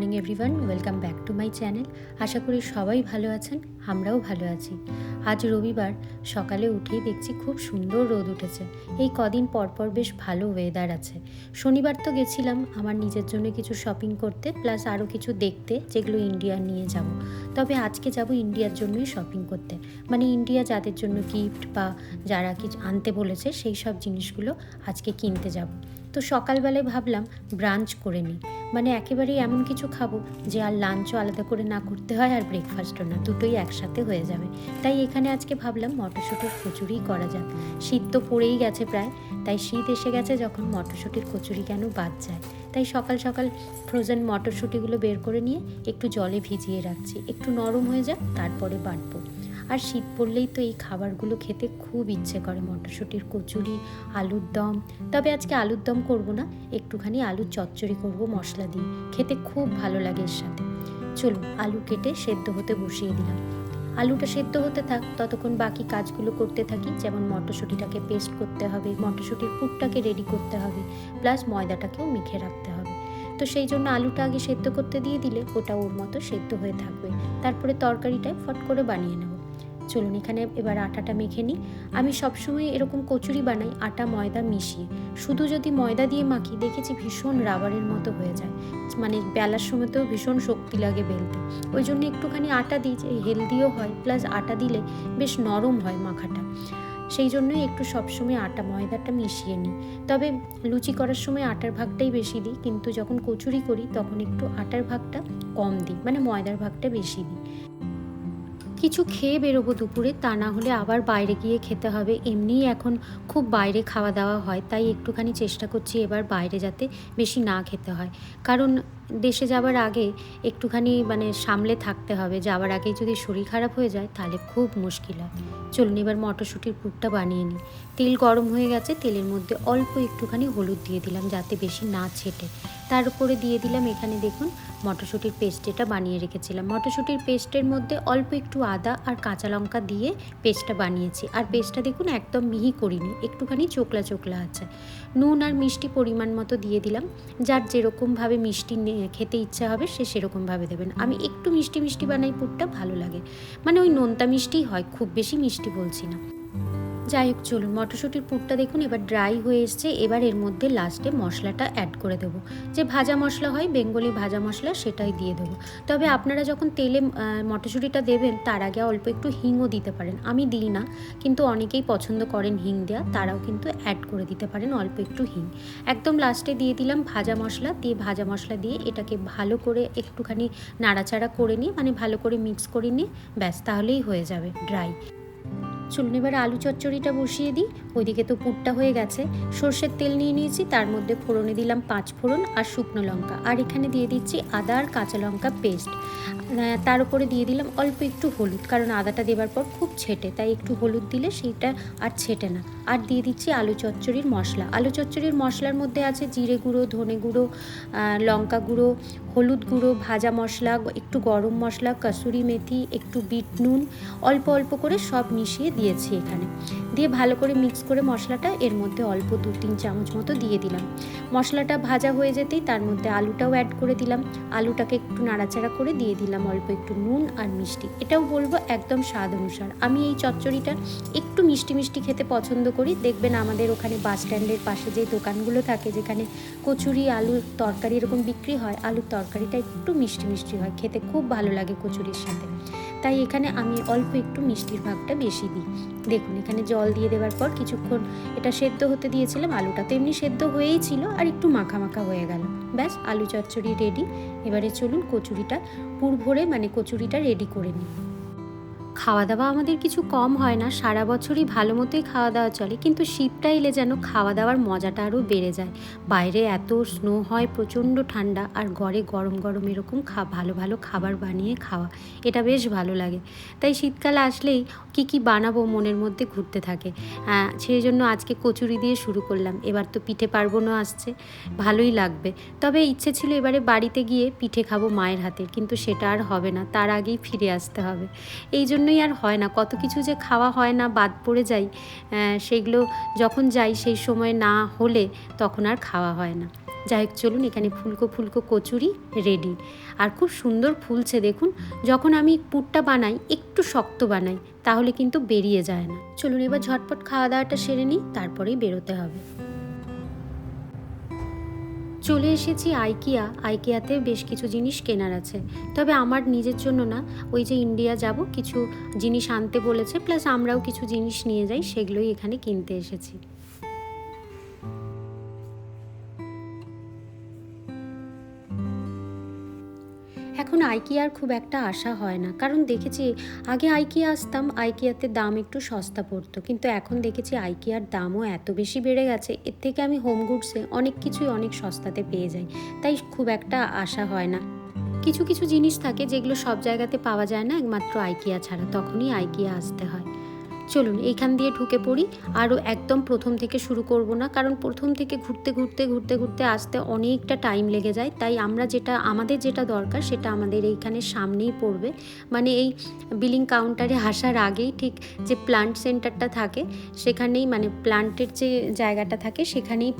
Morning everyone welcome back to my channel আশা করি সবাই ভালো আছেন, আমরাও ভালো আছি। আজ রবিবার, সকালে উঠেই দেখছি খুব সুন্দর রোদ উঠেছে। এই কদিন পরপর বেশ ভালো ওয়েদার আছে। শনিবার তো গেছিলাম, আমার নিজের জন্য কিছু শপিং করতে প্লাস আরও কিছু দেখতে, যেগুলো ইন্ডিয়া নিয়ে যাব। তবে আজকে যাব ইন্ডিয়ার জন্যই শপিং করতে। মানে ইন্ডিয়া যাদের জন্য গিফট বা যারা কিছু আনতে বলেছে, সেই সব জিনিসগুলো আজকে কিনতে যাব। তো সকালবেলায় ভাবলাম ব্রাঞ্চ করে নিই। মানে একেবারেই এমন কিছু খাব যে আর লাঞ্চও আলাদা করে না করতে হয় আর ব্রেকফাস্টও না, দুটোই একসাথে হয়ে যাবে। তাই এখানে আজকে ভাবলাম মটরশুঁটির কচুরি করা যাক। শীত তো পড়েই গেছে প্রায়, তাই শীত এসে গেছে যখন মটরশুঁটির কচুরি কেন বাদ যায়। তাই সকাল সকাল ফ্রোজেন মটরশুঁটিগুলো বের করে নিয়ে একটু জলে ভিজিয়ে রাখছি, একটু নরম হয়ে যাক, তারপরে বাটবো। আর শীত পড়লেই তো এই খাবারগুলো খেতে খুব ইচ্ছে করে, মটরশুঁটির কচুরি, আলুর দম। তবে আজকে আলুর দম করব না, একটুখানি আলুর চচ্চড়ি করব, মশলা দিয়ে। খেতে খুব ভালো লাগে এর সাথে। চলুন, আলু কেটে সেদ্ধ হতে বসিয়ে দিলাম। আলুটা সেদ্ধ হতে থাক, ততক্ষণ বাকি কাজগুলো করতে থাকি। যেমন মটরশুঁটিটাকে পেস্ট করতে হবে, মটরশুঁটির পুরটাকে রেডি করতে হবে প্লাস ময়দাটাকেও মেখে রাখতে হবে। তো সেই জন্য আলুটা আগে সেদ্ধ করতে দিয়ে দিলে ওটা ওর মতো সেদ্ধ হয়ে থাকবে। তারপরে তরকারিটায় ফট করে বানিয়ে নেব। চলুন এখানে এবার আটাটা মেখে নিই। আমি সবসময় এরকম কচুরি বানাই, আটা, ময়দা মিশিয়ে। শুধু যদি ময়দা দিয়ে মাখি, দেখেছি ভীষণ রাবারের মতো হয়ে যায়। মানে বেলার সময়তেও ভীষণ শক্তি লাগে বেলতে। ওই জন্য একটুখানি আটা দিই, যে হেলদিও হয়, প্লাস আটা দিলে বেশ নরম হয় মাখাটা। সেই জন্যই একটু সবসময় আটা, ময়দাটা মিশিয়ে নিই। তবে লুচি করার সময় আটার ভাগটাই বেশি দিই, কিন্তু যখন কচুরি করি, তখন একটু আটার ভাগটা কম দিই মানে ময়দার ভাগটা বেশি দিই। কিছু খেয়ে বেরোবো দুপুরে, তা না হলে আবার বাইরে গিয়ে খেতে হবে। এমনিই এখন খুব বাইরে খাওয়া দাওয়া হয়, তাই একটুখানি চেষ্টা করছি এবার বাইরে যাতে বেশি না খেতে হয়। কারণ দেশে যাবার আগে একটুখানি মানে সামলে থাকতে হবে। যাওয়ার আগেই যদি শরীর খারাপ হয়ে যায়, তাহলে খুব মুশকিল হয়। চলুন এবার মটরশুঁটির পুরটা বানিয়ে নিই। তেল গরম হয়ে গেছে, তেলের মধ্যে অল্প একটুখানি হলুদ দিয়ে দিলাম যাতে বেশি না ছেটে। তার উপরে দিয়ে দিলাম এখানে দেখুন, মটরশুঁটির পেস্ট এটা বানিয়ে রেখেছিলাম। মটরশুঁটির পেস্টের মধ্যে অল্প একটু আদা আর কাঁচা লঙ্কা দিয়ে পেস্টটা বানিয়েছি। আর পেস্টটা দেখুন একদম মিহি করিনি, একটুখানি চোকলা চোকলা আছে। নুন আর মিষ্টি পরিমাণ মতো দিয়ে দিলাম। যার যেরকমভাবে মিষ্টি খেতে ইচ্ছা হবে সে সেরকমভাবে দেবেন। আমি একটু মিষ্টি মিষ্টি বানাই, পুরটা ভালো লাগে। মানে ওই নোনতা মিষ্টি হয়, খুব বেশি মিষ্টি বলছি না। যাই হোক, চলুন মটরশুঁটির পুরটা দেখুন, এবার ড্রাই হয়ে এসছে। এবার এর মধ্যে লাস্টে মশলাটা অ্যাড করে দেবো। যে ভাজা মশলা হয়, বেঙ্গলি ভাজা মশলা, সেটাই দিয়ে দেবো। তবে আপনারা যখন তেলে মটরশুঁটিটা দেবেন, তার আগে অল্প একটু হিংও দিতে পারেন। আমি দিই না, কিন্তু অনেকেই পছন্দ করেন হিং দেওয়া, তারাও কিন্তু অ্যাড করে দিতে পারেন অল্প একটু হিং। একদম লাস্টে দিয়ে দিলাম ভাজা মশলা, দিয়ে ভাজা মশলা দিয়ে এটাকে ভালো করে একটুখানি নাড়াচাড়া করে নিয়ে মানে ভালো করে মিক্স করে নিয়ে, ব্যাস, তাহলেই হয়ে যাবে ড্রাই চলুন এবার আলু চচ্চড়িটা বসিয়ে দিই। ওইদিকে তো পুরটা হয়ে গেছে। সর্ষের তেল নিয়ে নিয়েছি, তার মধ্যে ফোড়নে দিলাম পাঁচ ফোড়ন আর শুকনো লঙ্কা। আর এখানে দিয়ে দিচ্ছি আদা আর কাঁচা লঙ্কা পেস্ট। তার উপরে দিয়ে দিলাম অল্প একটু হলুদ, কারণ আদাটা দেবার পর খুব ছেটে, তাই একটু হলুদ দিলে সেইটা আর ছেটে না। আর দিয়ে দিচ্ছি আলু চচ্চড়ির মশলা। আলু চচ্চড়ির মশলার মধ্যে আছে জিরে গুঁড়ো, ধনে গুঁড়ো লঙ্কা গুঁড়ো হলুদ গুঁড়ো, ভাজা মশলা, একটু গরম মশলা, কসুরি মেথি, একটু বিট নুন, অল্প অল্প করে সব মিশিয়ে দিয়েছি এখানে। দিয়ে ভালো করে মিক্স করে মশলাটা এর মধ্যে অল্প দু তিন চামচ মতো দিয়ে দিলাম। মশলাটা ভাজা হয়ে যেতেই তার মধ্যে আলুটাও অ্যাড করে দিলাম। আলুটাকে একটু নাড়াচাড়া করে দিয়ে দিলাম অল্প একটু নুন আর মিষ্টি। এটাও বলব একদম স্বাদ অনুসার। আমি এই চচ্চড়িটা একটু মিষ্টি মিষ্টি খেতে পছন্দ করি। দেখবেন আমাদের ওখানে বাস স্ট্যান্ডের পাশে যে দোকানগুলো থাকে, যেখানে কচুরি, আলুর তরকারি এরকম বিক্রি হয়, আলুর তরকারিটা একটু মিষ্টি মিষ্টি হয়, খেতে খুব ভালো লাগে কচুরির সাথে। তাই এখানে আমি অল্প একটু মিষ্টির ভাগটা বেশি দিই। দেখুন, এখানে জল দিয়ে দেওয়ার পর কিছুক্ষণ এটা সেদ্ধ হতে দিয়েছিলাম, আলুটা তো এমনি সেদ্ধ হয়েই ছিল আর একটু মাখা মাখা হয়ে গেল। ব্যাস, আলু চচ্চড়ি রেডি এবারে চলুন কচুরিটা পুর ভরে মানে কচুরিটা রেডি করে নিই। খাওয়া দাওয়া আমাদের কিছু কম হয় না, সারা বছরই ভালো মতোই খাওয়া দাওয়া চলে, কিন্তু শীতটা এলে যেন খাওয়া দাওয়ার মজাটা আরও বেড়ে যায়। বাইরে এত স্নো হয়, প্রচণ্ড ঠান্ডা, আর ঘরে গরম গরম এরকম খা, ভালো ভালো খাবার বানিয়ে খাওয়া, এটা বেশ ভালো লাগে। তাই শীতকাল আসলেই কি কি বানাবো মনের মধ্যে ঘুরতে থাকে। সেই জন্য আজকে কচুরি দিয়ে শুরু করলাম, এবার তো পিঠে পার্বণও আসছে, ভালোই লাগবে। তবে ইচ্ছে ছিল এবারে বাড়িতে গিয়ে পিঠে খাব মায়ের হাতে, কিন্তু সেটা আর হবে না, তার আগেই ফিরে আসতে হবে। এই জন্য জন্যই আর হয় না। কত কিছু যে খাওয়া হয় না, বাদ পড়ে যাই সেগুলো যখন যাই সেই সময় না হলে তখন আর খাওয়া হয় না। যাই হোক, চলুন এখানে ফুলকো ফুলকো কচুরি রেডি আর খুব সুন্দর ফুলছে দেখুন, যখন আমি পুরটা বানাই, একটু শক্ত বানাই, তাহলে কিন্তু বেরিয়ে যায় না। চলুন এবার ঝটপট খাওয়া দাওয়াটা সেরে নিই, তারপরেই বেরোতে হবে। চলে এসেছি আইকিয়া। আইকিয়াতে বেশ কিছু জিনিস কেনার আছে। তবে আমার নিজের জন্য না, ওই যে ইন্ডিয়া যাব, কিছু জিনিস আনতে বলেছে, প্লাস আমরাও কিছু জিনিস নিয়ে যাই, সেগুলোই এখানে কিনতে এসেছি। এখন আইকিয়ার খুব একটা আশা হয় না। কারণ দেখেছি, আগে আইকিয়া আসতাম, আইকিয়াতে দাম একটু সস্তা পড়তো। কিন্তু এখন দেখেছি আইকিয়ার দামও এত বেশি বেড়ে গেছে, এর থেকে আমি হোম গুডসে অনেক কিছুই অনেক সস্তাতে পেয়ে যাই। তাই খুব একটা আশা হয় না। কিছু কিছু জিনিস থাকে যেগুলো সব জায়গাতে পাওয়া যায় না, একমাত্র আইকিয়া ছাড়া। তখনই আইকিয়া আসতে হয়। চলুন, এইখান দিয়ে ঢুকে পড়ি। আরও একদম প্রথম থেকে শুরু করব না, কারণ প্রথম থেকে ঘুরতে ঘুরতে ঘুরতে ঘুরতে আসতে অনেকটা টাইম লেগে যায়। তাই আমরা যেটা, আমাদের যেটা দরকার সেটা আমাদের এইখানে সামনেই পড়বে। মানে এই বিলিং কাউন্টারে আসার আগেই ঠিক যে প্লান্ট সেন্টারটা থাকে, সেখানেই মানে প্লান্টের যে জায়গাটা থাকে, সেখানেই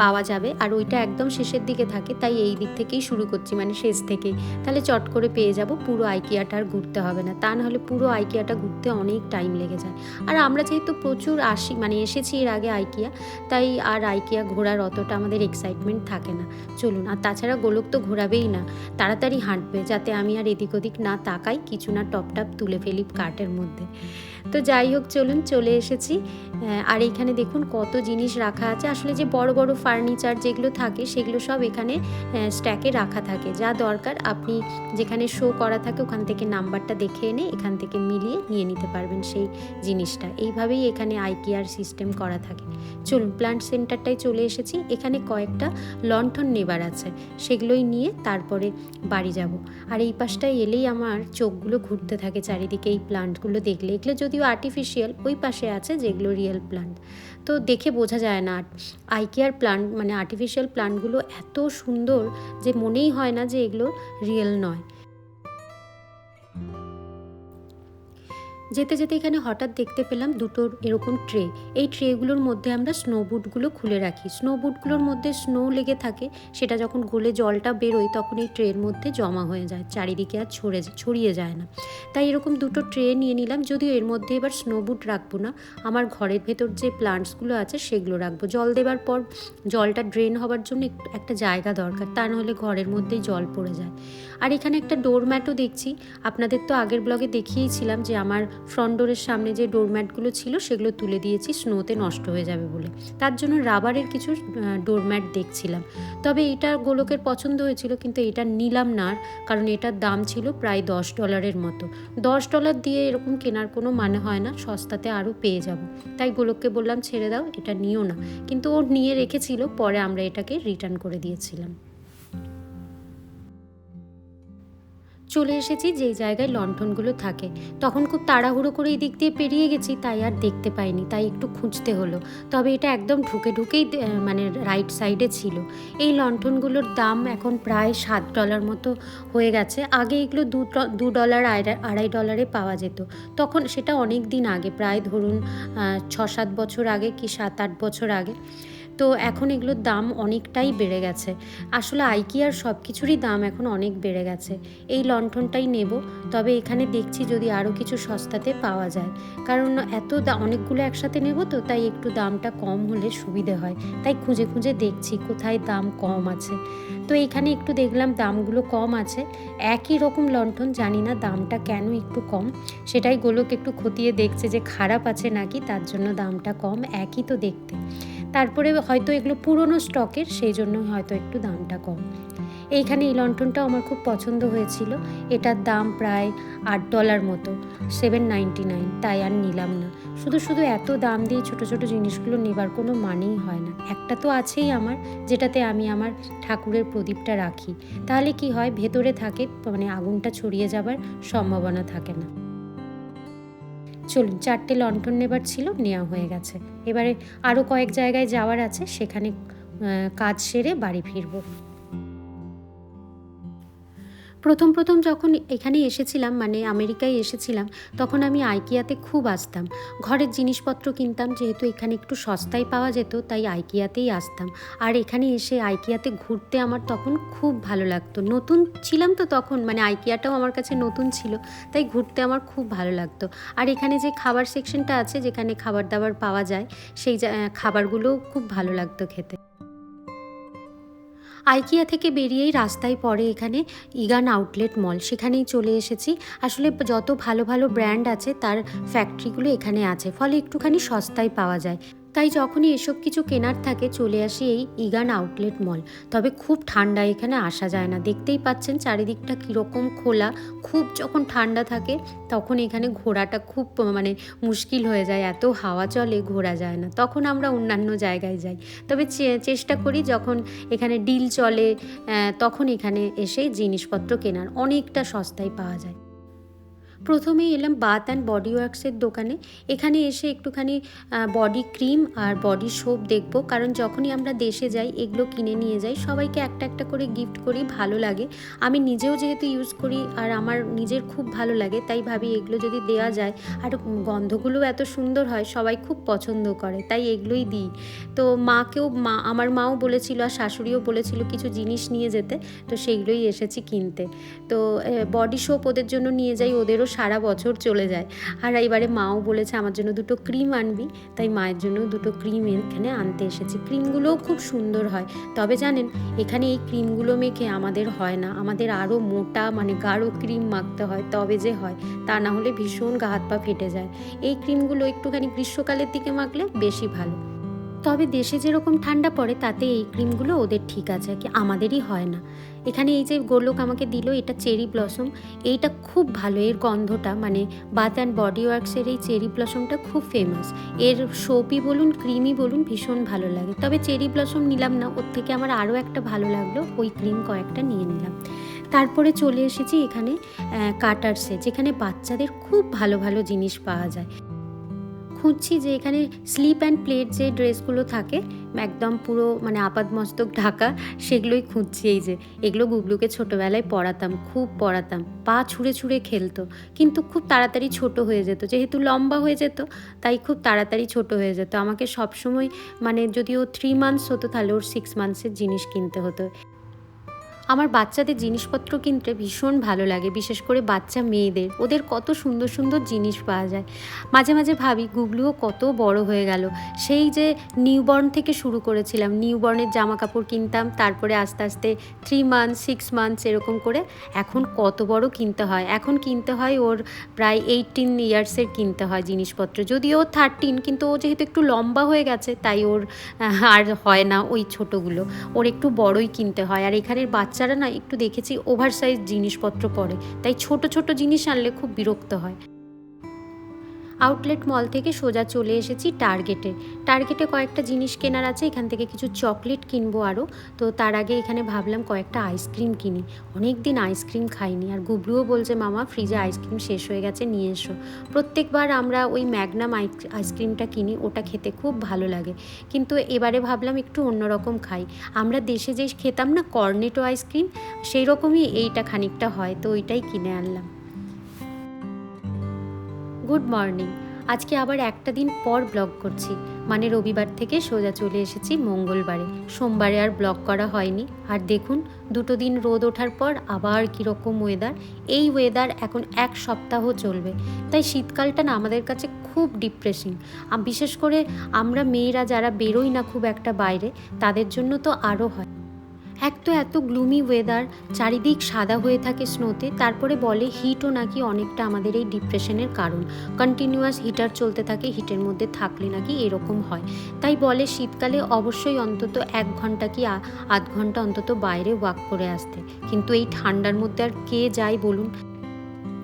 পাওয়া যাবে। আর ওইটা একদম শেষের দিকে থাকে, তাই এই দিক থেকেই শুরু করছি মানে শেষ থেকেই। তাহলে চট করে পেয়ে যাব, পুরো আইকিয়াটা আর ঘুরতে হবে না। তা নাহলে পুরো আইকিয়াটা ঘুরতে অনেক টাইম লেগে যায়। আর আমরা যেহেতু প্রচুর আসি মানে এসেছি এর আগে আইকিয়া, তাই আর আইকিয়া ঘোরার অতটা আমাদের এক্সাইটমেন্ট থাকে না। চলুন, আর তাছাড়া গোলক তো ঘোরাবেই না। তাড়াতাড়ি হাঁটবে, যাতে আমি আর এদিক ওদিক না তাকাই, কিছু না টপ টপ তুলে ফেলি কার্টের মধ্যে। তো যাই হোক, চলুন চলে এসেছি। আর এখানে দেখুন কত জিনিস রাখা আছে। আসলে যে বড় বড় ফার্নিচার যেগুলো থাকে, সেগুলো সব এখানে স্ট্যাকে রাখা থাকে। যা দরকার আপনি যেখানে শো করা থাকে, ওখান থেকে নাম্বারটা দেখে এনে এখান থেকে মিলিয়ে নিয়ে নিতে পারবেন সেই জিনিসটা। এইভাবেই এখানে আইকিআর সিস্টেম করা থাকে। চলুন প্লান্ট সেন্টারটায় চলে এসেছি। এখানে কয়েকটা লণ্ঠন নেবার আছে। সেগুলোই নিয়ে তারপরে বাড়ি যাব। আর এই পাশটায় এলেই আমার চোখগুলো ঘুরতে থাকে চারিদিকে এই প্লান্টগুলো দেখলে। এগুলো যদিও আর্টিফিশিয়াল ওই পাশে আছে যেগুলো রিয়েল প্লান্ট তো দেখে বোঝা যায় না আইকেয়ার প্লান্ট মানে আর্টিফিশিয়াল প্লান্টগুলো এত সুন্দর যে মনেই হয় না যে এগুলো রিয়েল নয়। যেতে যেতে এখানে হঠাৎ দেখতে পেলাম দুটো এরকম ট্রে। এই ট্রেগুলোর মধ্যে আমরা স্নো বুটগুলো খুলে রাখি। স্নো বুটগুলোর মধ্যে স্নো লেগে থাকে, সেটা যখন গলে জলটা বেরোয় তখন এই ট্রের মধ্যে জমা হয়ে যায়, চারিদিকে আর ছড়ে ছড়িয়ে যায় না। তাই এরকম দুটো ট্রে নিয়ে নিলাম, যদিও এর মধ্যে এবার স্নো বুট রাখব না। আমার ঘরের ভেতর যে প্লান্টসগুলো আছে সেগুলো রাখব। জল দেবার পর জলটা ড্রেন হওয়ার জন্য একটু- একটা জায়গা দরকার, তা নাহলে ঘরের মধ্যেই জল পড়ে যায়। আর এখানে একটা ডোরম্যাটও দেখছি। আপনাদের তো আগের ব্লগে দেখিয়েছিলাম যে আমার ফ্রন্ট ডোরের সামনে যে ডোরম্যাটগুলো ছিল, সেগুলো তুলে দিয়েছি স্নোতে নষ্ট হয়ে যাবে বলে। তার জন্য রাবারের কিছু ডোরম্যাট দেখছিলাম। তবে এটা গোলকের পছন্দ হয়েছিল, কিন্তু এটা নিলাম না, কারণ এটার দাম ছিল প্রায় দশ ডলারের মতো। দশ ডলার দিয়ে এরকম কেনার কোনো মানে হয় না, সস্তাতে আরও পেয়ে যাব। তাই গোলককে বললাম, ছেড়ে দাও, এটা নিও না। কিন্তু ও নিয়ে রেখেছিল, পরে আমরা এটাকে রিটার্ন করে দিয়েছিলাম। চলে এসেছি যেই জায়গায় লণ্ঠনগুলো থাকে। তখন খুব তাড়াহুড়ো করে এই দিক দিয়ে পেরিয়ে গেছি, তাই আর দেখতে পাইনি, তাই একটু খুঁজতে হলো। তবে এটা একদম ঢুকে ঢুকেই মানে রাইট সাইডে ছিল। এই লণ্ঠনগুলোর দাম এখন প্রায় সাত ডলার মতো হয়ে গেছে। আগে এগুলো দু দু ডলার আড়াই ডলারে পাওয়া যেত। তখন সেটা অনেক দিন আগে, প্রায় ধরুন ছ সাত বছর আগে কি সাত আট বছর আগে। তো এখন এগুলোর দাম অনেকটাই বেড়ে গেছে। আসলে আইকিয়ার সব কিছুরই দাম এখন অনেক বেড়ে গেছে। এই লণ্ঠনটাই নেব, তবে এখানে দেখছি যদি আরও কিছু সস্তাতে পাওয়া যায়। কারণ এত অনেকগুলো একসাথে নেব তো, তাই একটু দামটা কম হলে সুবিধে হয়। তাই খুঁজে খুঁজে দেখছি কোথায় দাম কম আছে। তো এখানে একটু দেখলাম দামগুলো কম আছে। একই রকম লণ্ঠন, জানি না দামটা কেন একটু কম। সেটাই গোলক একটু খতিয়ে দেখছে যে খারাপ আছে নাকি, তার জন্য দামটা কম। একই তো দেখতে। তারপরে হয়তো এগুলো পুরনো স্টকের, সেই জন্য হয়তো একটু দামটা কম। এইখানে এই লণ্ঠনটাও আমার খুব পছন্দ হয়েছিল। এটার দাম প্রায় আট ডলার মতো, সেভেন নাইনটি নাইন, তাই আর নিলাম না। শুধু শুধু এত দাম দিয়ে ছোট ছোট জিনিসগুলো নেবার কোনো মানেই হয় না। একটা তো আছেই আমার, যেটাতে আমি আমার ঠাকুরের প্রদীপটা রাখি। তাহলে কি হয়, ভেতরে থাকে মানে আগুনটা ছড়িয়ে যাবার সম্ভাবনা থাকে না। চলুন, চারটে লন্ঠন নেবার ছিল, নেওয়া হয়ে গেছে। এবারে আরও কয়েক জায়গায় যাওয়ার আছে, সেখানে কাজ সেরে বাড়ি ফিরবো। প্রথম প্রথম যখন এখানে এসেছিলাম মানে আমেরিকায় এসেছিলাম, তখন আমি আইকিয়াতে খুব আসতাম। ঘরের জিনিসপত্র কিনতাম, যেহেতু এখানে একটু সস্তায় পাওয়া যেত, তাই আইকিয়াতেই আসতাম। আর এখানে এসে আইকিয়াতে ঘুরতে আমার তখন খুব ভালো লাগতো। নতুন ছিলাম তো তখন মানে আইকিয়াটাও আমার কাছে নতুন ছিল, তাই ঘুরতে আমার খুব ভালো লাগতো। আর এখানে যে খাবার সেকশনটা আছে, যেখানে খাবার দাবার পাওয়া যায়, সেই খাবারগুলোও খুব ভালো লাগতো খেতে। আইকিয়া থেকে বেরিয়েই রাস্তায় পড়ে এখানে ইগান আউটলেট মল। সেখানেই চলে এসেছি। আসলে যত ভালো ভালো ব্র্যান্ড আছে, তার ফ্যাক্টরিগুলো এখানে আছে। ফলে একটুখানি সস্তায় পাওয়া যায়। তাই যখনই এসব কিছু কেনার থাকে চলে আসি এই ইগান আউটলেট মল। তবে খুব ঠান্ডা এখানে আসা যায় না। দেখতেই পাচ্ছেন চারিদিকটা কীরকম খোলা। খুব যখন ঠান্ডা থাকে তখন এখানে ঘোরাটা খুব মানে মুশকিল হয়ে যায়। এত হাওয়া চলে, ঘোরা যায় না। তখন আমরা অন্যান্য জায়গায় যাই। তবে চেষ্টা করি যখন এখানে ডিল চলে তখন এখানে এসে জিনিসপত্র কেনার। অনেকটা সস্তায় পাওয়া যায়। প্রথমেই এলাম বাথ অ্যান্ড বডি ওয়ার্কসের দোকানে। এখানে এসে একটুখানি বডি ক্রিম আর বডি সোপ দেখব। কারণ যখনই আমরা দেশে যাই, এগুলো কিনে নিয়ে যাই, সবাইকে একটা একটা করে গিফট করি, ভালো লাগে। আমি নিজেও যেহেতু ইউজ করি আর আমার নিজের খুব ভালো লাগে, তাই ভাবি এগুলো যদি দেওয়া যায়, আর গন্ধগুলো এত সুন্দর হয়, সবাই খুব পছন্দ করে, তাই এগুলোই দিই। তো মাকেও, মা, আমার মাও বলেছিল আর শাশুড়িও বলেছিল কিছু জিনিস নিয়ে যেতে, তো সেইগুলোই এসেছি কিনতে। তো বডি সোপ ওদের জন্য নিয়ে যাই, ওদেরও সারা বছর চলে যায়। আর এবারে মাও বলেছে, আমার জন্য দুটো ক্রিম আনবি। তাই মায়ের জন্য দুটো ক্রিম এখানে আনতে এসেছি। ক্রিমগুলোও খুব সুন্দর হয়। তবে জানেন, এখানে এই ক্রিমগুলো মেখে আমাদের হয় না। আমাদের আরও মোটা মানে গাঢ় ক্রিম মাখতে হয়, তবে যে হয়, তা না হলে ভীষণ গা হাত পা ফেটে যায়। এই ক্রিমগুলো একটুখানি গ্রীষ্মকালের দিকে মাখলে বেশি ভালো। তবে দেশে যেরকম ঠান্ডা পড়ে, তাতে এই ক্রিমগুলো ওদের ঠিক আছে, কি আমাদেরই হয় না। এখানে এই যে গোলক আমাকে দিল, এটা চেরি ব্লসম। এইটা খুব ভালো, এর গন্ধটা মানে বাথ অ্যান্ড বডি ওয়ার্কসের এই চেরি ব্লসমটা খুব ফেমাস এর সোপই বলুন ক্রিমই বলুন, ভীষণ ভালো লাগে। তবে চেরি ব্লসম নিলাম না, ওর থেকে আমার আরও একটা ভালো লাগল, ওই ক্রিম কয়েকটা নিয়ে নিলাম। তারপরে চলে এসেছি এখানে কাটার্সে যেখানে বাচ্চাদের খুব ভালো ভালো জিনিস পাওয়া যায়। খুঁজছি যে এখানে স্লিপ অ্যান্ড প্লেট যে ড্রেসগুলো থাকে, একদম পুরো মানে আপাদমস্তক ঢাকা, সেগুলোই খুঁজছি। এই যে, এগুলো গুগলুকে ছোটোবেলায় পড়াতাম, খুব পড়াতাম। পা ছুঁড়ে ছুঁড়ে খেলতো, কিন্তু খুব তাড়াতাড়ি ছোট হয়ে যেত। যেহেতু লম্বা হয়ে যেত, তাই খুব তাড়াতাড়ি ছোট হয়ে যেত। আমাকে সবসময় মানে যদি ও থ্রি মান্থস হতো, তাহলে ওর সিক্স মান্থসের জিনিস কিনতে হতো। আমার বাচ্চাদের জিনিসপত্র কিনতে ভীষণ ভালো লাগে, বিশেষ করে বাচ্চা মেয়েদের। ওদের কত সুন্দর সুন্দর জিনিস পাওয়া যায়। মাঝে মাঝে ভাবি, গুগলুও কত বড় হয়ে গেল। সেই যে নিউবর্ন থেকে শুরু করেছিলাম, নিউবর্নের জামা কাপড় কিনতাম, তারপরে আস্তে আস্তে থ্রি মান্থস সিক্স মান্থস এরকম করে এখন কত বড় কিনতে হয়। এখন কিনতে হয় ওর প্রায় এইটিন ইয়ার্সের কিনতে হয় জিনিসপত্র। যদিও থার্টিন কিন্তু ও যেহেতু একটু লম্বা হয়ে গেছে, তাই ওর আর হয় না ওই ছোটোগুলো। ওর একটু বড়ই কিনতে হয়। আর এখানের বাচ্চারা না একটু দেখেছি ওভার সাইজ জিনিসপত্র পরে। তাই ছোট ছোট জিনিস আনলে খুব বিরক্ত হয়। আউটলেট মল থেকে সোজা চলে এসেছি টার্গেটে টার্গেটে কয়েকটা জিনিস কেনার আছে, এখান থেকে কিছু চকলেট কিনবো আরও তো তার আগে এখানে ভাবলাম কয়েকটা আইসক্রিম কিনি। অনেক দিন আইসক্রিম খাইনি। আর গুবলুও বলছে, মামা ফ্রিজে আইসক্রিম শেষ হয়ে গেছে, নিয়ে এসো। প্রত্যেকবার আমরা ওই ম্যাগনাম আইসক্রিমটা কিনি, ওটা খেতে খুব ভালো লাগে। কিন্তু এবারে ভাবলাম একটু অন্যরকম খাই। আমরা দেশে যে খেতাম না কর্নেটো আইসক্রিম সেই রকমই এইটা খানিকটা হয়, তো ওইটাই কিনে আনলাম। Good morning. আজকে আবার একটা দিন পর ব্লগ করছি। মানে রবিবার থেকে সোজা চলে এসেছি মঙ্গলবারে। সোমবারে আর ব্লগ করা হয়নি। আর দেখুন, দুটো দিন রোদ ওঠার পর আবার কীরকম ওয়েদার এই ওয়েদার এখন এক সপ্তাহ চলবে। তাই শীতকালটা না আমাদের কাছে খুব ডিপ্রেসিং বিশেষ করে আমরা মেয়েরা যারা বেরোই না খুব একটা বাইরে, তাদের জন্য তো আরও হয়। এক তো এত গ্লুমি ওয়েদার চারিদিক সাদা হয়ে থাকে স্নোতে তারপরে বলে হিটও নাকি অনেকটা আমাদের এই ডিপ্রেশনের কারণ। কন্টিনিউয়াস হিটার চলতে থাকে হিটের মধ্যে থাকলে নাকি এরকম হয়। তাই বলে শীতকালে অবশ্যই অন্তত এক ঘণ্টা কি আধ ঘণ্টা অন্তত বাইরে ওয়াক করে আসতে। কিন্তু এই ঠান্ডার মধ্যে আর কে যায় বলুন?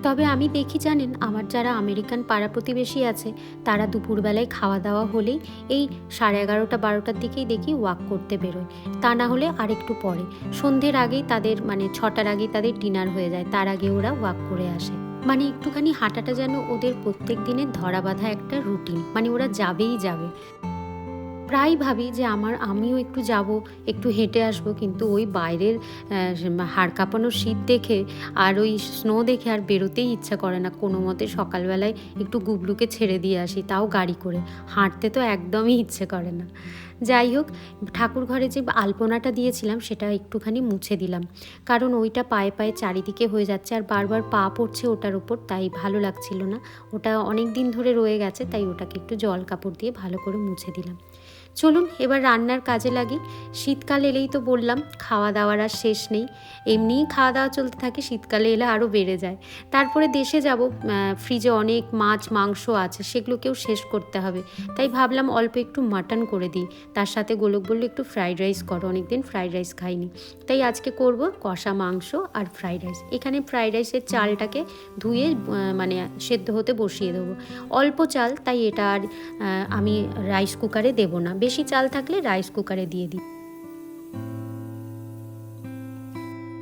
তবে আমি দেখি জানেন, আমার যারা আমেরিকান পাড়া প্রতিবেশী আছে, তারা দুপুরবেলায় খাওয়া দাওয়া হলেই এই সাড়ে এগারোটা, বারোটার দিকেই দেখি ওয়াক করতে বেরোয়। তা না হলে আরেকটু পরে। সন্ধ্যের আগেই তাদের মানে ছটার আগেই তাদের ডিনার হয়ে যায়। তার আগে ওরা ওয়াক করে আসে। মানে একটুখানি হাঁটাটা যেন ওদের প্রত্যেক দিনের ধরা বাঁধা একটা রুটিন। মানে ওরা যাবেই যাবে। প্রায় ভাবি যে আমার আমিও একটু যাব, একটু হেঁটে আসব, কিন্তু ওই বাইরের হাড় কাঁপানো শীত দেখে আর ওই স্নো দেখে আর বেরোতেই ইচ্ছা করে না। কোনো মতে সকালবেলায় একটু গুবলুকে ছেড়ে দিয়ে আসি, তাও গাড়ি করে। হাঁটতে তো একদমই ইচ্ছে করে না। যাই হোক ঠাকুর ঘরে যে আলপনাটা দিয়েছিলাম, সেটা একটুখানি মুছে দিলাম। কারণ ওইটা পায়ে পায়ে চারিদিকে হয়ে যাচ্ছে আর বারবার পা পড়ছে ওটার ওপর তাই ভালো লাগছিল না। ওটা অনেক দিন ধরে রয়ে গেছে, তাই ওটাকে একটু জল কাপড় দিয়ে ভালো করে মুছে দিলাম। চলুন এবার রান্নার কাজে লাগি। শীতকাল এলেই তো বললাম খাওয়া দাওয়ার আর শেষ নেই। এমনিই খাওয়া দাওয়া চলতে থাকে, শীতকালে এলে আরও বেড়ে যায়। তারপরে দেশে যাব ফ্রিজে অনেক মাছ, মাংস আছে, সেগুলোকেও শেষ করতে হবে। তাই ভাবলাম অল্প একটু মাটন করে দিই। তার সাথে গোলক বলল, একটু ফ্রাইড রাইস করো, অনেকদিন ফ্রাইড রাইস খাইনি। তাই আজকে করব কষা মাংস আর ফ্রাইড রাইস এখানে ফ্রাইড রাইসের চালটাকে ধুয়ে মানে সেদ্ধ হতে বসিয়ে দেবো। অল্প চাল, তাই এটা আর আমি রাইস কুকারে দেবো না। বেশি চাল থাকলে রাইস কুকারে দিয়ে দিই।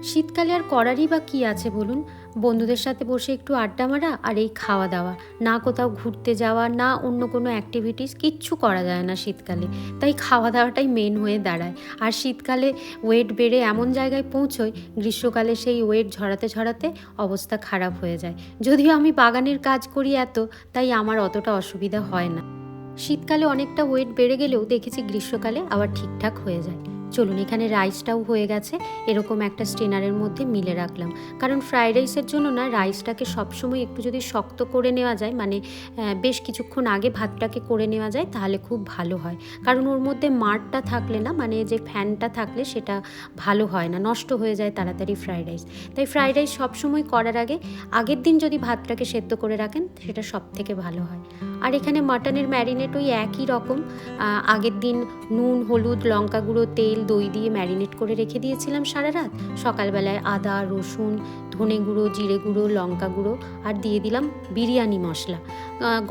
শীতকালে আর করারই বা কী আছে বলুন? বন্ধুদের সাথে বসে একটু আড্ডা মারা আর এই খাওয়া দাওয়া। না কোথাও ঘুরতে যাওয়া, না অন্য কোনো অ্যাক্টিভিটিস কিচ্ছু করা যায় না শীতকালে। তাই খাওয়া দাওয়াটাই মেন হয়ে দাঁড়ায়। আর শীতকালে ওয়েট বেড়ে এমন জায়গায় পৌঁছোয় গ্রীষ্মকালে সেই ওয়েট ঝরাতে ঝরাতে অবস্থা খারাপ হয়ে যায়। যদিও আমি বাগানের কাজ করি এত, তাই আমার অতটা অসুবিধা হয় না। শীতকালে অনেকটা ওয়েট বেড়ে গেলেও দেখেছি গ্রীষ্মকালে আবার ঠিকঠাক হয়ে যায়। চলুন, এখানে রাইসটাও হয়ে গেছে। এরকম একটা স্টেনারের মধ্যে মিলে রাখলাম। কারণ ফ্রায়েড রাইসের জন্য না, রাইসটাকে সবসময় একটু যদি শক্ত করে নেওয়া যায় মানে বেশ কিছুক্ষণ আগে ভাতটাকে করে নেওয়া যায়, তাহলে খুব ভালো হয়। কারণ ওর মধ্যে মাড়টা থাকলে না মানে যে ফ্যানটা থাকলে সেটা ভালো হয় না, নষ্ট হয়ে যায় তাড়াতাড়ি ফ্রায়েড রাইস। তাই ফ্রায়েড রাইস সবসময় করার আগে, আগের দিন যদি ভাতটাকে সেদ্ধ করে রাখেন, সেটা সব থেকে ভালো হয়। আর এখানে মাটনের ম্যারিনেট ওই একই রকম। আগের দিন নুন, হলুদ লঙ্কা গুঁড়ো তেল দই দিয়ে ম্যারিনেট করে রেখে দিয়েছিলাম সারা রাত। সকালবেলায় আদা, রসুন, ধনে গুঁড়ো, জিরে গুঁড়ো, লঙ্কা গুঁড়ো আর দিয়ে দিলাম বিরিয়ানি মশলা।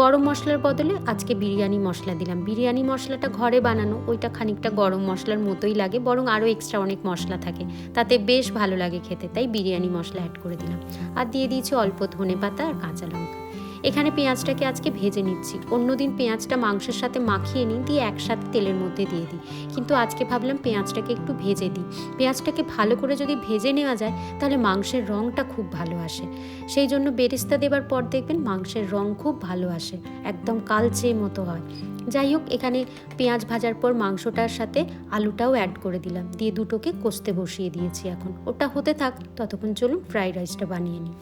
গরম মশলার বদলে আজকে বিরিয়ানি মশলা দিলাম। বিরিয়ানি মশলাটা ঘরে বানানো, ওইটা খানিকটা গরম মশলার মতোই লাগে, বরং আরও এক্সট্রা অনেক মশলা থাকে। তাতে বেশ ভালো লাগে খেতে, তাই বিরিয়ানি মশলা অ্যাড করে দিলাম। আর দিয়ে দিয়েছি অল্প ধনে পাতা আর কাঁচা লঙ্কা। এখানে পেঁয়াজটাকে আজকে ভেজে নিচ্ছি। অন্যদিন পেঁয়াজটা মাংসের সাথে মাখিয়ে নিই দিয়ে একসাথে তেলের মধ্যে দিয়ে দিই। কিন্তু আজকে ভাবলাম পেঁয়াজটাকে একটু ভেজে দিই। পেঁয়াজটাকে ভালো করে যদি ভেজে নেওয়া যায়, তাহলে মাংসের রঙটা খুব ভালো আসে। সেই জন্য বেরেস্তা দেবার পর দেখবেন মাংসের রং খুব ভালো আসে, একদম কালচে মতো হয়। যাই হোক, এখানে পেঁয়াজ ভাজার পর মাংসটার সাথে আলুটাও অ্যাড করে দিলাম। দিয়ে দুটোকে কষতে বসিয়ে দিয়েছি এখন। ওটা হতে থাক, ততক্ষণ চলুন ফ্রাইড রাইসটা বানিয়ে নিই।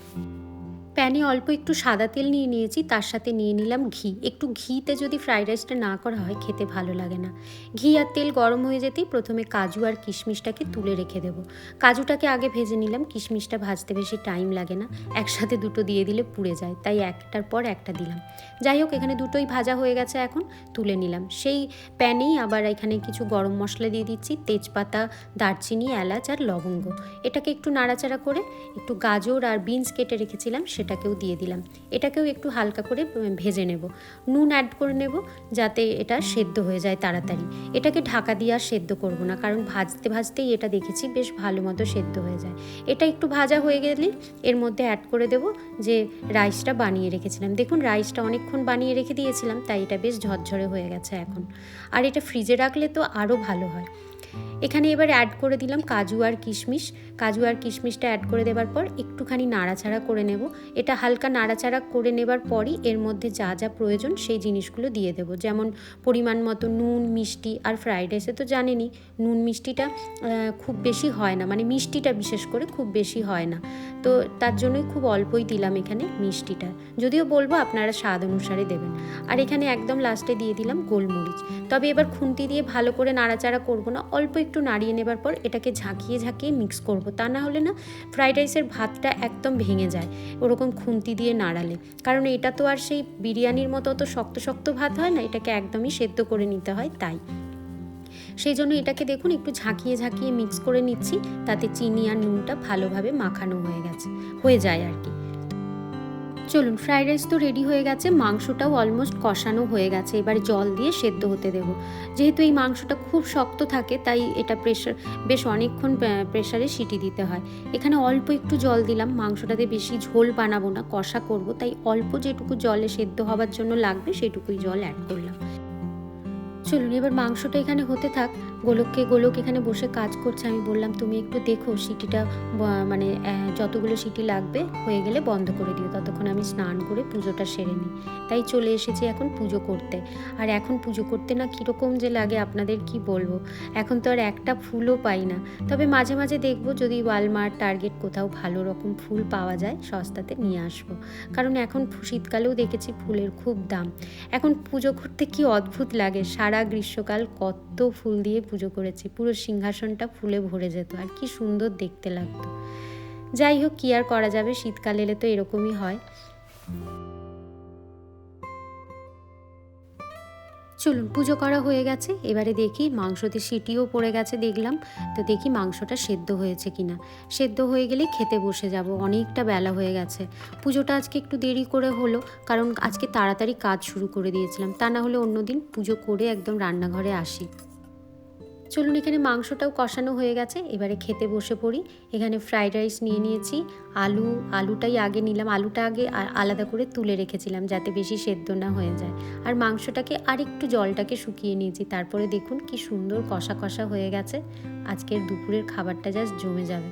প্যানে অল্প একটু সাদা তেল নিয়ে নিয়েছি, তার সাথে নিয়ে নিলাম ঘি। একটু ঘিতে যদি ফ্রাইড রাইসটা না করা হয়, খেতে ভালো লাগে না। ঘি আর তেল গরম হয়ে যেতেই প্রথমে কাজু আর কিশমিশটাকে তুলে রেখে দেবো। কাজুটাকে আগে ভেজে নিলাম, কিশমিশটা ভাজতে বেশি টাইম লাগে না, একসাথে দুটো দিয়ে দিলে পুড়ে যায়, তাই একটার পর একটা দিলাম। যাই হোক, এখানে দুটোই ভাজা হয়ে গেছে এখন, তুলে নিলাম। সেই প্যানেই আবার এখানে কিছু গরম মশলা দিয়ে দিচ্ছি, তেজপাতা, দারচিনি, এলাচ আর লবঙ্গ। এটাকে একটু নাড়াচাড়া করে একটু গাজর আর বিনস কেটে রেখেছিলাম সেটাকেও দিয়ে দিলাম। এটাকেও একটু হালকা করে ভেজে নেব। নুন অ্যাড করে নেব যাতে এটা সেদ্ধ হয়ে যায় তাড়াতাড়ি। এটাকে ঢাকা দিয়ে আর সেদ্ধ করব না, কারণ ভাজতে ভাজতেই এটা দেখেছি বেশ ভালো মতো সেদ্ধ হয়ে যায়। এটা একটু ভাজা হয়ে গেলে এর মধ্যে অ্যাড করে দেব যে রাইসটা বানিয়ে রেখেছিলাম। দেখুন রাইসটা অনেকক্ষণ বানিয়ে রেখে দিয়েছিলাম, তাই এটা বেশ ঝরঝরে হয়ে গেছে এখন। আর এটা ফ্রিজে রাখলে তো আরও ভালো হয়। এখানে এবার অ্যাড করে দিলাম কাজু আর কিশমিশ। কাজু আর কিশমিশটা অ্যাড করে দেওয়ার পর একটুখানি নাড়াচাড়া করে নেব। এটা হালকা নাড়াচাড়া করে নেবার পরই এর মধ্যে যা যা প্রয়োজন সেই জিনিসগুলো দিয়ে দেবো। যেমন পরিমাণ মতো নুন, মিষ্টি আর ফ্রাইড রাইসে তো জানেনই, নুন মিষ্টিটা খুব বেশি হয় না। মানে মিষ্টিটা বিশেষ করে খুব বেশি হয় না। তো তার জন্যই খুব অল্পই দিলাম এখানে মিষ্টিটা। যদিও বলব আপনারা স্বাদ অনুসারে দেবেন। আর এখানে একদম লাস্টে দিয়ে দিলাম গোলমরিচ। তবে এবার খুন্তি দিয়ে ভালো করে নাড়াচাড়া করব না। অল্প একটু নাড়িয়ে নেবার পর এটাকে ঝাঁকিয়ে ঝাঁকিয়ে মিক্স করব। তা না হলে না ফ্রাইড রাইসের ভাতটা একদম ভেঙে যায় ওরকম খুন্তি দিয়ে নাড়ালে। কারণ এটা তো আর সেই বিরিয়ানির মতো তো শক্ত শক্ত ভাত হয় না, এটাকে একদমই সেদ্ধ করে নিতে হয় তাই। সেই জন্য এটাকে দেখুন একটু ঝাঁকিয়ে ঝাঁকিয়ে মিক্স করে নিচ্ছি, তাতে চিনি আর নুনটা ভালোভাবে মাখানো হয়ে গেছে, হয়ে যায় আর কি। চলুন ফ্রাইড রাইস তো রেডি হয়ে গেছে, মাংসটাও অলমোস্ট কষানো হয়ে গেছে। এবার জল দিয়ে সেদ্ধ হতে দেব। যেহেতু এই মাংসটা খুব শক্ত থাকে, তাই এটা প্রেশার বেশ অনেকক্ষণ প্রেশারে সিটি দিতে হয়। এখানে অল্প একটু জল দিলাম, মাংসটাতে বেশি ঝোল বানাবো না, কষা করব, তাই অল্প যেটুকু জলে সেদ্ধ হওয়ার জন্য লাগবে, সেটুকুই জল অ্যাড করলাম। চলুন, এবার মাংসটা এখানে হতে থাক। গোলককে গোলক এখানে বসে কাজ করছে, আমি বললাম, তুমি একটু দেখো সিটিটা মানে যতগুলো সিটি লাগবে, হয়ে গেলে বন্ধ করে দিও। ততক্ষণ আমি স্নান করে পুজোটা সেরে নিই। তাই চলে এসেছি এখন পুজো করতে। আর এখন পুজো করতে না কীরকম যে লাগে, আপনাদের কি বলব? এখন তো আর একটা ফুলও পাই না। তবে মাঝে মাঝে দেখব যদি ওয়ালমার্ট টার্গেট কোথাও ভালো রকম ফুল পাওয়া যায়, সস্তাতে নিয়ে আসব। কারণ এখন শীতকালেও দেখেছি ফুলের খুব দাম। এখন পুজো করতে কি অদ্ভুত লাগে? সারা গ্রীষ্মকাল কত ফুল দিয়ে পুজো করেছি। পুরো সিংহাসনটা ফুলে ভরে যেত, আর কি সুন্দর দেখতে লাগতো। যাই হোক, কি আর করা যাবে? শীতকাল এলে তো এরকমই হয়। চলুন, পুজো করা হয়ে গেছে। এবারে দেখি মাংসতে সিটিও পড়ে গেছে, দেখলাম। তো দেখি মাংসটা সেদ্ধ হয়েছে কিনা। সেদ্ধ হয়ে গেলে খেতে বসে যাব, অনেকটা বেলা হয়ে গেছে। পুজোটা আজকে একটু দেরি করে হলো, কারণ আজকে তাড়াতাড়ি কাজ শুরু করে দিয়েছিলাম। তা না হলে অন্যদিন পুজো করে একদম রান্নাঘরে আসি। চলুন এখানে মাংসটাও কষানো হয়ে গেছে। এবারে খেতে বসে পড়ি। এখানে ফ্রাইড রাইস নিয়ে নিয়েছি। আলু, আলুটাই আগে নিলাম। আলুটা আগে আলাদা করে তুলে রেখেছিলাম যাতে বেশি সেদ্ধ না হয়ে যায়। আর মাংসটাকে আরেকটু জলটাকে শুকিয়ে নিয়েছি। তারপরে দেখুন কি সুন্দর কষা কষা হয়ে গেছে। আজকের দুপুরের খাবারটা জাস্ট জমে যাবে।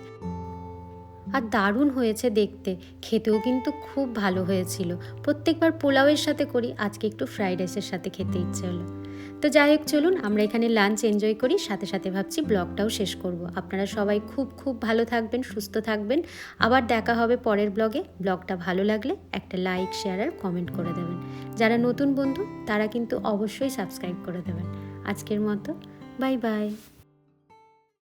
আর দারুণ হয়েছে দেখতে। খেতেও কিন্তু খুব ভালো হয়েছিল। প্রত্যেকবার পোলাওয়ের সাথে করি। আজকে একটু ফ্রাইড রাইসের সাথে খেতে ইচ্ছে হলো। তো যাই হোক, চলুন আমরা এখানে লাঞ্চ এনজয় করি। সাথে সাথে ভাবছি ব্লগটাও শেষ করব। আপনারা সবাই খুব খুব ভালো থাকবেন, সুস্থ থাকবেন। আবার দেখা হবে পরের ব্লগে। ব্লগটা ভালো লাগলে একটা লাইক শেয়ার আর কমেন্ট করে দেবেন। যারা নতুন বন্ধু, তারা কিন্তু অবশ্যই সাবস্ক্রাইব করে দেবেন। আজকের মতো বাই বাই